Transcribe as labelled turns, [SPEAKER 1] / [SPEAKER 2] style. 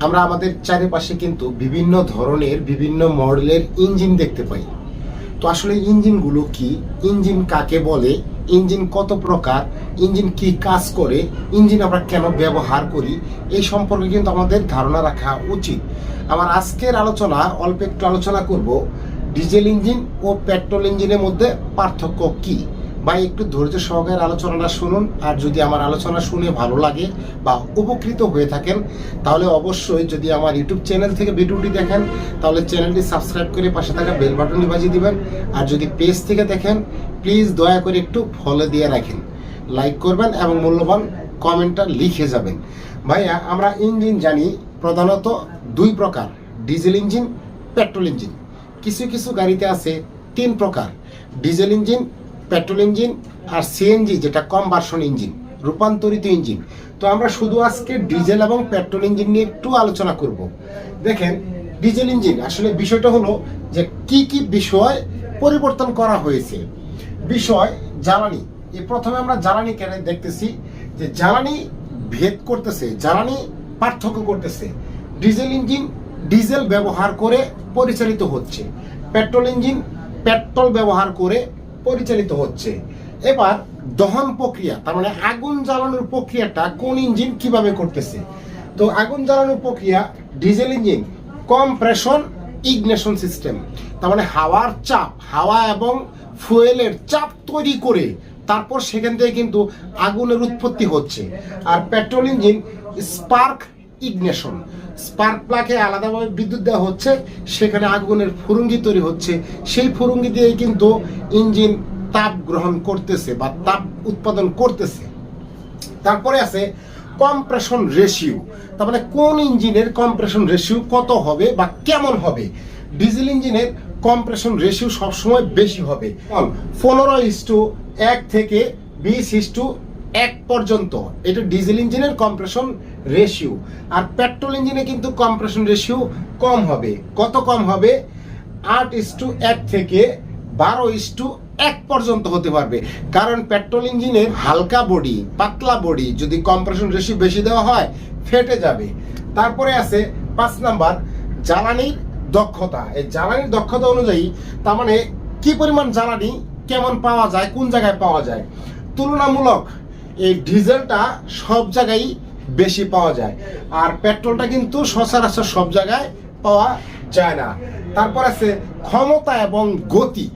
[SPEAKER 1] আমরা আমাদের চারিপাশে কিন্তু বিভিন্ন ধরনের, বিভিন্ন মডেলের ইঞ্জিন দেখতে পাই। তো আসলে ইঞ্জিনগুলো কি? ইঞ্জিন কাকে বলে? ইঞ্জিন কত প্রকার? ইঞ্জিন কি কাজ করে? ইঞ্জিন আমরা কেন ব্যবহার করি? এই সম্পর্কে কিন্তু আমাদের ধারণা রাখা উচিত। আমার আজকের আলোচনা, অল্প একটু আলোচনা করব, ডিজেল ইঞ্জিন ও পেট্রোল ইঞ্জিনের মধ্যে পার্থক্য কি? বা একটু ধৈর্য সহকারে আলোচনাটা শুনুন। আর যদি আমার আলোচনা শুনে ভালো লাগে বা উপকৃত হয়ে থাকেন, তাহলে অবশ্যই যদি আমার ইউটিউব চ্যানেল থেকে ভিডিওটি দেখেন, তাহলে চ্যানেলটি সাবস্ক্রাইব করে পাশে থাকা বেল বাটনটি বাজিয়ে দিবেন। আর যদি পেজ থেকে দেখেন, প্লিজ দয়া করে একটু ফলো দিয়ে রাখেন। লাইক করবেন এবং মূল্যবান কমেন্টটা লিখে যাবেন। ভাইয়া, আমরা ইঞ্জিন জানি, প্রধানত দুই প্রকার, ডিজেল ইঞ্জিন, পেট্রোল ইঞ্জিন। কিছু কিছু গাড়িতে আছে তিন প্রকার, ডিজেল ইঞ্জিন পেট্রোল ইঞ্জিন আর সিএনজি যেটা কম্বার্সন ইঞ্জিন রূপান্তরিত ইঞ্জিন তো আমরা শুধু আজকে ডিজেল এবং পেট্রোল ইঞ্জিন নিয়ে একটু আলোচনা করব। দেখেন, ডিজেল ইঞ্জিন, আসলে বিষয়টা হলো যে কি কি বিষয় পরিবর্তন করা হয়েছে। বিষয় জ্বালানি। এই প্রথমে আমরা জ্বালানি কেন দেখতেছি যে জ্বালানি ভেদ করতেছে, জ্বালানি পার্থক্য করতেছে। ডিজেল ইঞ্জিন ডিজেল ব্যবহার করে পরিচালিত হচ্ছে। পেট্রোল ইঞ্জিন পেট্রোল ব্যবহার করে পরিচালিত হচ্ছে। এবার দহন প্রক্রিয়া, তার মানে আগুন জ্বালানোর প্রক্রিয়াটা কোন ইঞ্জিন কীভাবে করতেছে? তো আগুন জ্বালানোর প্রক্রিয়া, diesel engine, compression, ignition system, তার মানে হাওয়ার চাপ, হাওয়া এবং ফুয়েলের চাপ তৈরি করে তারপর সেখান থেকে কিন্তু আগুনের উৎপত্তি হচ্ছে। আর petrol engine, spark ignition. Spark প্লাকে আলাদাভাবে বিদ্যুৎ দেওয়া হচ্ছে, সেখানে আগুনের ফুরুঙ্গি তৈরি হচ্ছে। সেই ফুরুঙ্গি দিয়ে কিন্তু ইঞ্জিন তাপ গ্রহণ করতেছে বা তাপ উৎপাদন করতেছে। তারপরে আছে কম্প্রেশন রেশিও। তার মানে কোন ইঞ্জিনের কম্প্রেশন রেশিও কত হবে বা কেমন হবে? ডিজেল ইঞ্জিনের কম্প্রেশন রেশিও সবসময় বেশি হবে। পনেরো ইস্টু এক থেকে বিশ ইস্টু এক পর্যন্ত। এটা ডিজেল ইঞ্জিনের কম্প্রেশন রেশিও আর পেট্রোল ইঞ্জিনে কিন্তু কম্প্রেশন রেশিও কম হবে। কত কম হবে? আট ইস টু এক থেকে বারো ইস টু এক পর্যন্ত হতে পারবে। কারণ পেট্রোল ইঞ্জিনের হালকা বডি পাতলা বডি যদি কম্প্রেশন রেশিও বেশি দেওয়া হয়, ফেটে যাবে। তারপরে আছে পাঁচ নাম্বার জ্বালানির দক্ষতা। এই জ্বালানির দক্ষতা অনুযায়ী তার মানে কি পরিমাণ জ্বালানি কেমন পাওয়া যায়, কোন জায়গায় পাওয়া যায়? তুলনামূলক এই ডিজেলটা সব জায়গায় বেশি পাওয়া যায়। আর পেট্রোলটা কিন্তু সচরাচর সব জায়গায় পাওয়া যায় না। তারপর আছে ক্ষমতা এবং গতি।